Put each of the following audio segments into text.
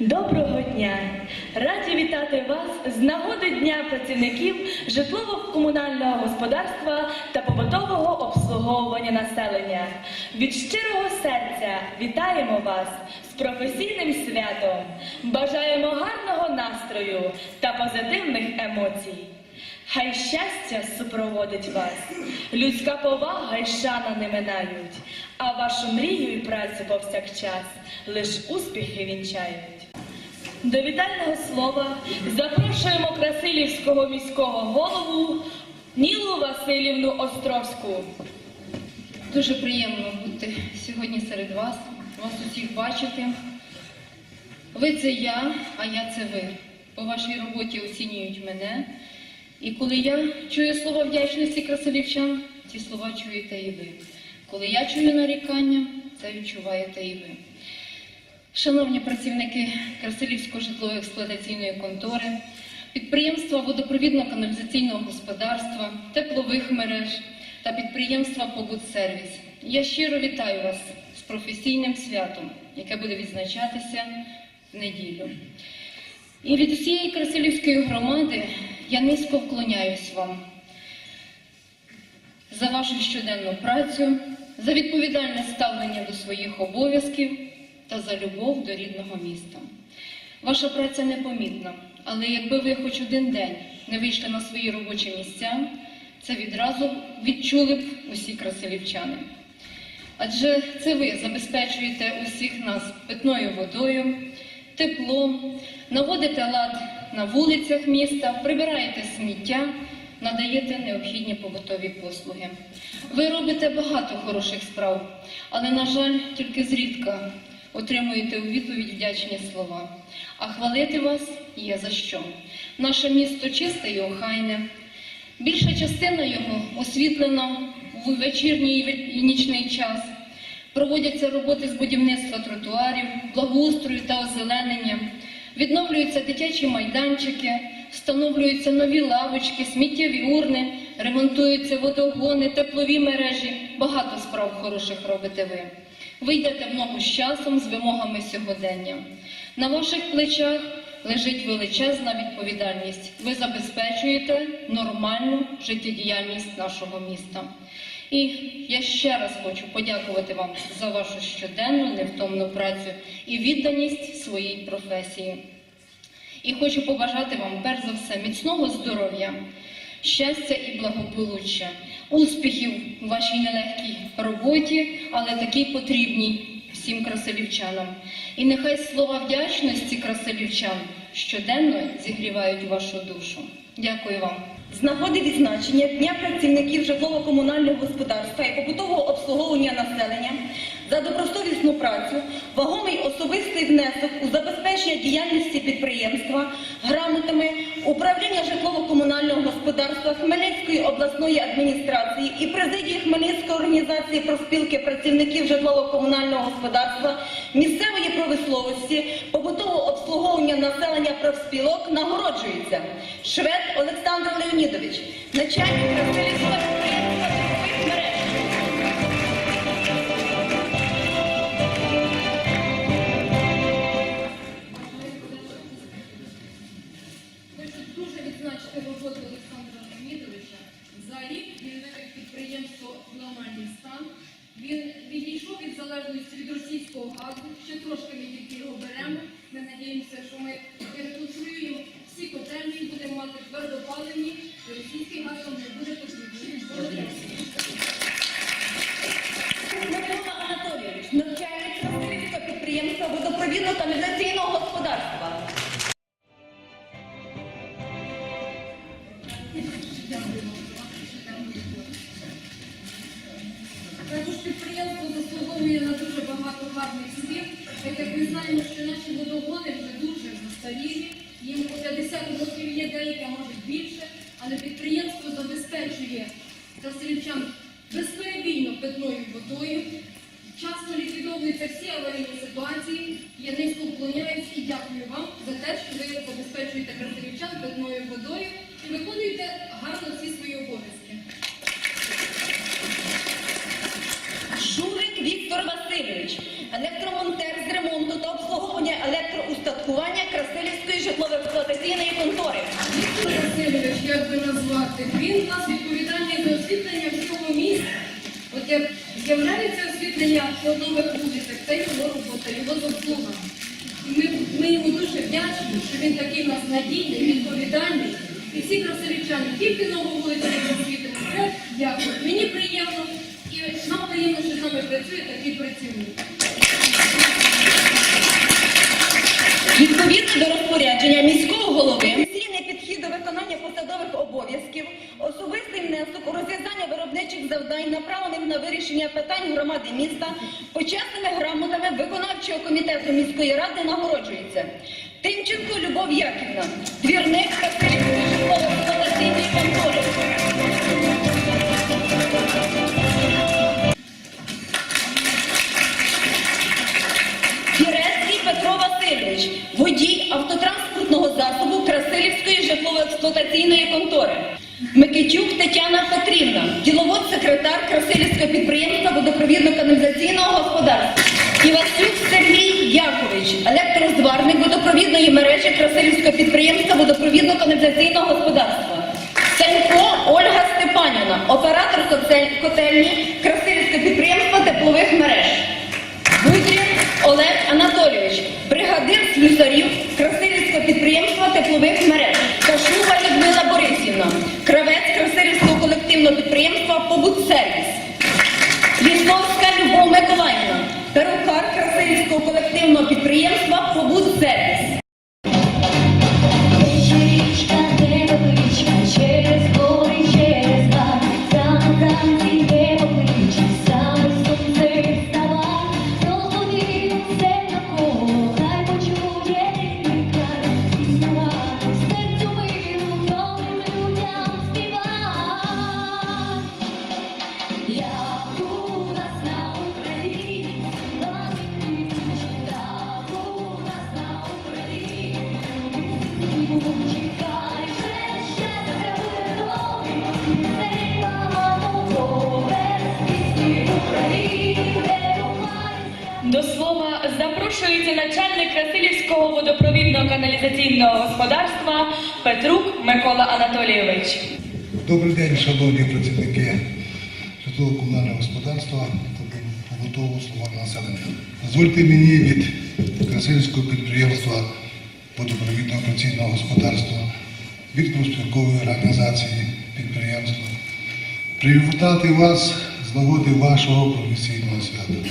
Доброго дня! Раді вітати вас з нагоди Дня працівників житлово-комунального господарства та побутового обслуговування населення. Від щирого серця вітаємо вас з професійним святом. Бажаємо гарного настрою та позитивних емоцій. Хай щастя супроводить вас, людська повага й шана не минають, а вашу мрію і працю повсякчас лиш успіхи вінчають. До вітального слова запрошуємо Красилівського міського голову Нілу Васильівну Островську. Дуже приємно бути сьогодні серед вас, вас усіх бачити. Ви це я, а я це ви. По вашій роботі оцінюють мене. І коли я чую слова вдячності красилівчан, ці слова чуєте і ви. Коли я чую нарікання, це відчуваєте і ви. Шановні працівники Красилівської житлово-експлуатаційної контори, підприємства водопровідно-каналізаційного господарства, теплових мереж та підприємства Побутсервіс. Я щиро вітаю вас з професійним святом, яке буде відзначатися в неділю. І від усієї Красилівської громади я низько вклоняюсь вам за вашу щоденну працю, за відповідальне ставлення до своїх обов'язків та за любов до рідного міста. Ваша праця непомітна, але якби ви хоч один день не вийшли на свої робочі місця, це відразу відчули б усі красилівчани. Адже це ви забезпечуєте усіх нас питною водою, теплом, наводите лад на вулицях міста, прибираєте сміття, надаєте необхідні побутові послуги. Ви робите багато хороших справ, але, на жаль, тільки зрідка отримуєте у відповідь вдячні слова. А хвалити вас є за що. Наше місто чисте і охайне. Більша частина його освітлена в вечірній і нічний час. Проводяться роботи з будівництва тротуарів, благоустрою та озеленення, відновлюються дитячі майданчики, встановлюються нові лавочки, сміттєві урни, ремонтуються водогони, теплові мережі. Багато справ хороших робите ви. Ви йдете в ногу з часом, з вимогами сьогодення. На ваших плечах лежить величезна відповідальність. Ви забезпечуєте нормальну життєдіяльність нашого міста. І я ще раз хочу подякувати вам за вашу щоденну невтомну працю і відданість своїй професії. І хочу побажати вам, перш за все, міцного здоров'я, щастя і благополуччя, успіхів у вашій нелегкій роботі, але такій потрібній всім красилівчанам. І нехай слова вдячності красилівчан щоденно зігрівають вашу душу. Дякую вам. З нагоди відзначення Дня працівників житлово-комунального господарства і побутового обслуговування населення за добросовісну працю, вагомий особистий внесок у забезпечення діяльності підприємства грамотами управління житлово-комунального господарства Хмельницької обласної адміністрації і президії Хмельницької організації профспілки працівників житлово-комунального господарства, місцевої промисловості, побутового обслуговування населення профспілок нагороджується. Швед Олександр Леонідович, начальник Красилівського російський газ не буде потрібний. Відповідно до розпорядження міського голови, підхід до виконання посадових обов'язків, особистий внесок у розв'язання виробничих завдань, направлених на вирішення питань громади міста, почесними грамотами виконавчого комітету міської ради нагороджується. Тимченко Любов Яківна, двірник Катеринської житлово-експлуатаційної контори. Водій автотранспортного засобу Красилівської житлово-експлуатаційної контори. Микитюк Тетяна Петрівна, діловод секретар Красилівського підприємства водопровідно-каналізаційного господарства. Івасюк Сергій Якович, електрозварник водопровідної мережі Красилівського підприємства водопровідно-каналізаційного господарства. Сенько Ольга Степанівна, оператор котельні Красилівського Красилівського водопровідно-каналізаційного господарства Петрук Микола Анатолійович. Добрий день, шановні працівники житлово-комунального господарства та побутового слова населення. Дозвольте мені від Красильського підприємства водопровідного операційного господарства, від профспілкової організації підприємства привітати вас з нагоди вашого професійного свята.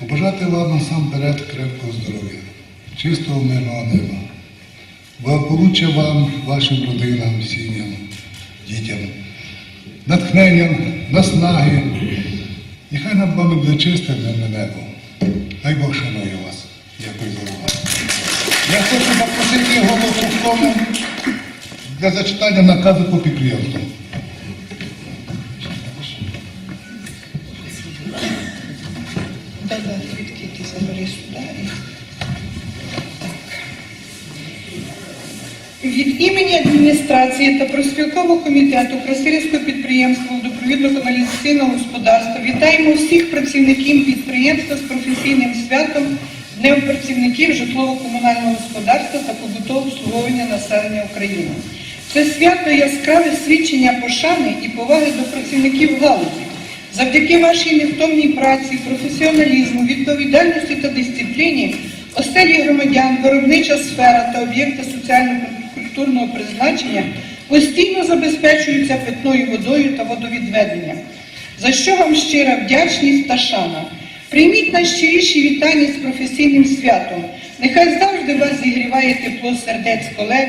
Побажати вам насамперед крепкого здоров'я, чистого мирного неба. Благополуччя вам, вашим родинам, сім'ям, дітям, натхненням, наснаги. Нехай над вами буде чисте мирне небо. Хай Бог шанує вас. Дякую за увагу. Я хочу запросити голову Сухому для зачитання наказу по підприємству. Адміністрації та профспілкового комітету Красилівського підприємства водопровідно-каналізаційного господарства вітаємо всіх працівників підприємства з професійним святом Днем працівників житлово-комунального господарства та побутового обслуговування населення України. Це свято яскраве свідчення пошани і поваги до працівників галузі. Завдяки вашій невтомній праці, професіоналізму, відповідальності та дисципліні, оселі громадян, виробнича сфера та об'єкти соціально-культурного призначення постійно забезпечуються питною водою та водовідведенням. За що вам щира вдячність та шана. Прийміть найщиріші вітання з професійним святом. Нехай завжди вас зігріває тепло сердець колег,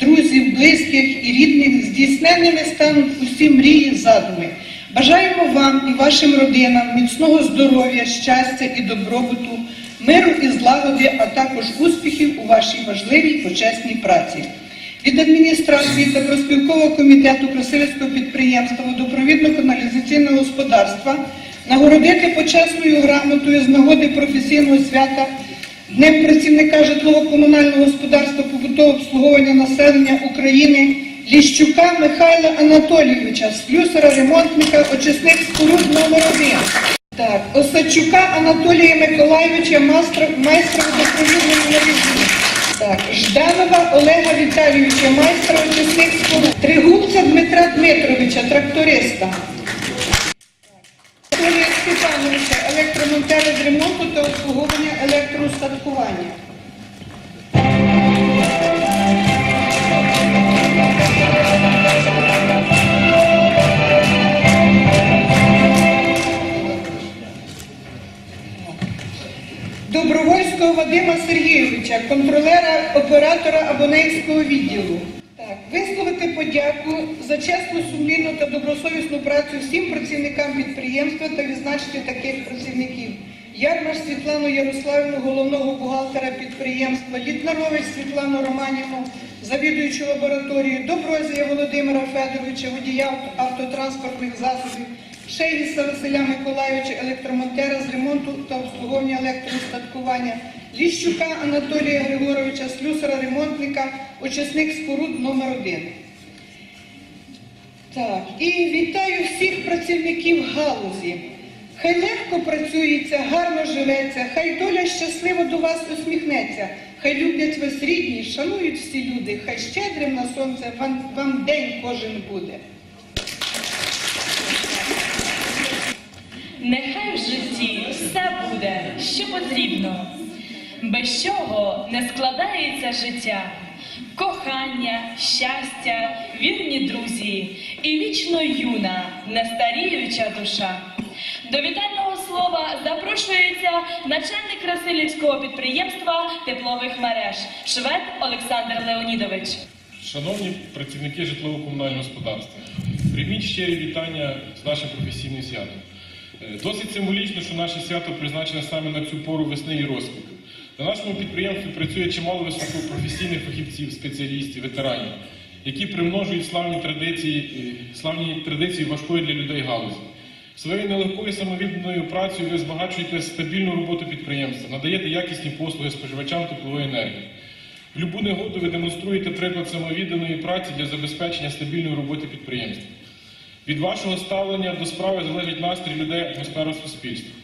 друзів, близьких і рідних, здійсненними стануть усі мрії, задуми. Бажаємо вам і вашим родинам міцного здоров'я, щастя і добробуту, миру і злагоди, а також успіхів у вашій важливій почесній праці. Від адміністрації та проспілкового комітету Красилівського підприємства водопровідно-каналізаційного господарства нагородити почесною грамотою з нагоди професійного свята Днем працівника житлово-комунального господарства побутового обслуговування населення України Ліщука Михайла Анатолійовича, слюсара, ремонтника, очисних споруд номер 1 Так, Осадчука Анатолія Миколайовича, майстра, Жданова Олега Віталійовича, майстра очисних. Тригубця Дмитра Дмитровича, тракториста. Анатолія Степановича, електромонтера з ремонту та обслуговування. Вадима Сергійовича, контролера оператора абонентського відділу. Так, висловити подяку за чесну, сумлінну та добросовісну працю всім працівникам підприємства та відзначити таких працівників. Ярмаш Світлану Ярославівну, головного бухгалтера підприємства, Літнарович Світлану Романівну, завідуючу лабораторію, Доброзія Володимира Федоровича, водія автотранспортних засобів, Шейгіса Василя Миколайовича, електромонтера з ремонту та обслуговування електроустаткування, Ліщука Анатолія Григоровича, слюсара-ремонтника, очисник споруд номер 1 Так, і вітаю всіх працівників галузі. Хай легко працюється, гарно живеться, хай доля щасливо до вас усміхнеться, хай люблять вас рідні, шанують всі люди, хай щедрим на сонце вам, вам день кожен буде. Нехай в житті все буде, що потрібно, без чого не складається життя, кохання, щастя, вірні друзі і вічно юна, нестаріюча душа. До вітального слова запрошується начальник Красилівського підприємства теплових мереж Швед Олександр Леонідович. Шановні працівники житлово-комунального господарства, прийміть щирі вітання з нашим професійним святом. Е, Досить символічно, що наше свято призначене саме на цю пору весни і розквіту. На нашому підприємстві працює чимало високопрофесійних фахівців, спеціалістів, ветеранів, які примножують славні традиції, е, славні традиції важкої для людей галузі. Своєю нелегкою самовідданою працею ви збагачуєте стабільну роботу підприємства, надаєте якісні послуги споживачам теплової енергії. В любу негоду ви демонструєте приклад самовідданої праці для забезпечення стабільної роботи підприємства. Від вашого ставлення до справи залежить настрій людей атмосфера суспільства.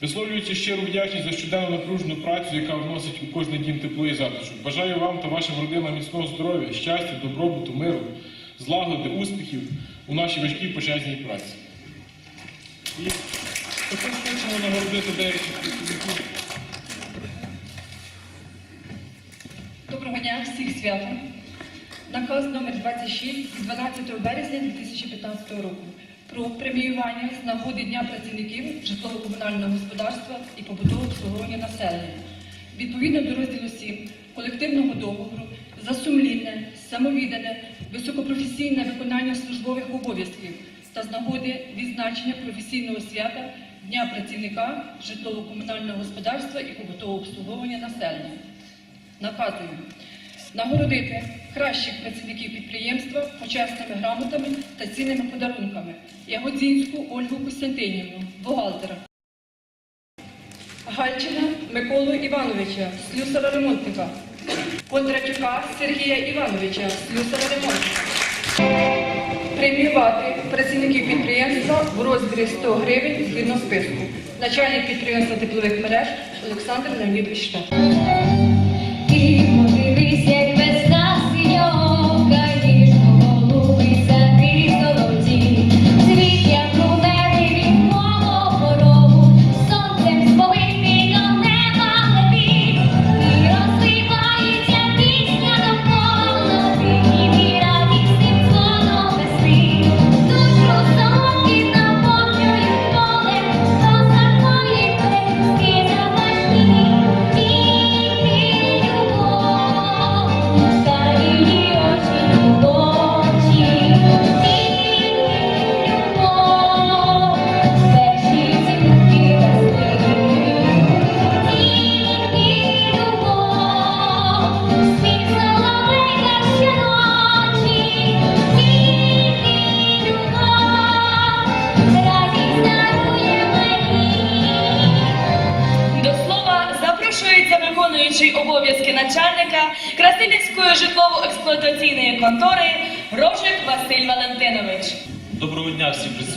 Висловлюючи щиру вдячність за щоденну напружену працю, яка вносить у кожний дім тепло і затишок. Бажаю вам та вашим родинам міцного здоров'я, щастя, добробуту, миру, злагоди, успіхів у нашій важкій почесній праці. І також хочемо нагородити деяких. Доброго дня, всіх святом. Наказ номер 26 від 12 березня 2015 року про преміювання з нагоди Дня працівників житлово-комунального господарства і побутового обслуговування населення. Відповідно до розділу 7 колективного договору за сумлінне, самовіддане, високопрофесійне виконання службових обов'язків та з нагоди відзначення професійного свята Дня працівника житлово-комунального господарства і побутового обслуговування населення. Наказую нагородити кращих працівників підприємства почесними грамотами та цінними подарунками Ягодзінську Ольгу Костянтинівну, бухгалтера. Гальчина Миколу Івановича, слюсара ремонтника. Кондратюка Сергія Івановича, слюсара ремонтника. Преміювати працівників підприємства в розмірі 100 гривень згідно списку. Начальник підприємства теплових мереж Олександр Леонідович Штат.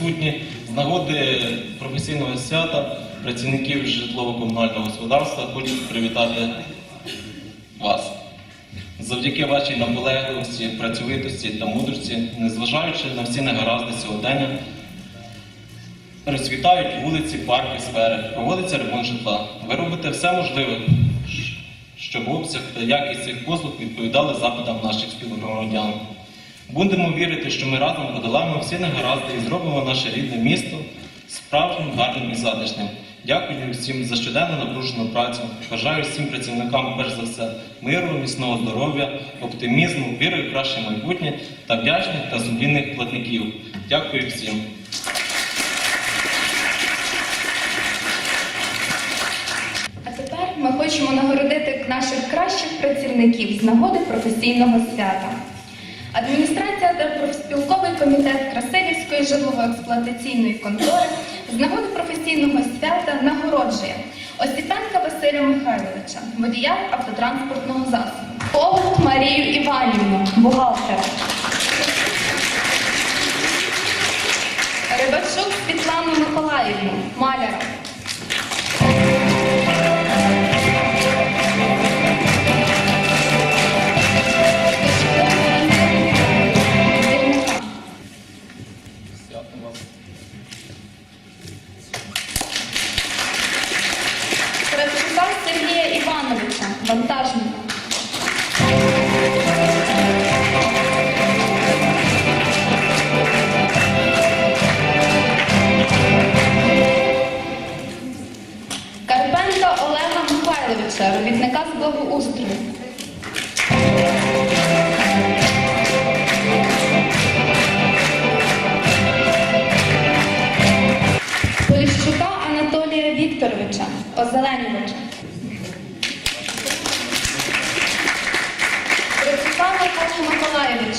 Присутні. З нагоди професійного свята працівників житлово-комунального господарства хочу привітати вас завдяки вашій наполегливості, працьовитості та мудрості, незважаючи на всі негаразди сьогодення, розцвітають вулиці, парки, сфери, проводиться ремонт житла. Ви робите все можливе, щоб обсяг та якість цих послуг відповідали запитам наших співгромадян. Будемо вірити, що ми разом подолаємо всі негаразди і зробимо наше рідне місто справжнім, гарним і затишним. Дякую всім за щоденну напружену працю. Бажаю всім працівникам, перш за все, миру, міцного здоров'я, оптимізму, віри в краще майбутнє та вдячних та сумлінних платників. Дякую всім. А тепер ми хочемо нагородити наших кращих працівників з нагоди професійного свята. Адміністрація та профспілковий комітет Красилівської житлово-експлуатаційної контори з нагоди професійного свята нагороджує Осіпенка Василя Михайловича, водія автотранспортного засобу, Овод Марію Іванівну, бухгалтера, Рибачук Світлану Миколаївну, маляра.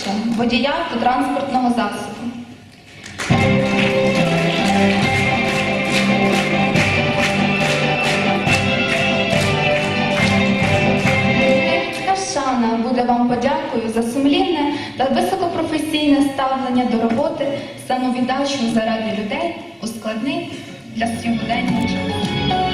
Миколаєвича, водія автотранспортного засобу. Шана буде вам подякою за сумлінне та високопрофесійне ставлення до роботи, самовіддачу заради людей у складний для сьогодення час.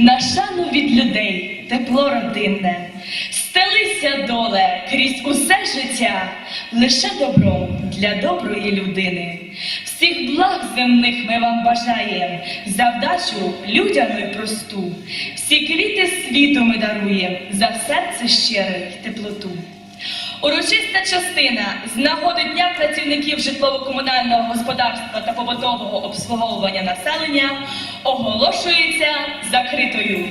На шану від людей, тепло родинне. Стелися доле крізь усе життя, лише добром для доброї людини. Всіх благ земних ми вам бажаєм, за вдачу людям й просту. Всі квіти світу ми даруєм, за серце щире й теплоту. Урочиста частина з нагоди Дня працівників житлово-комунального господарства та побутового обслуговування населення оголошується закритою.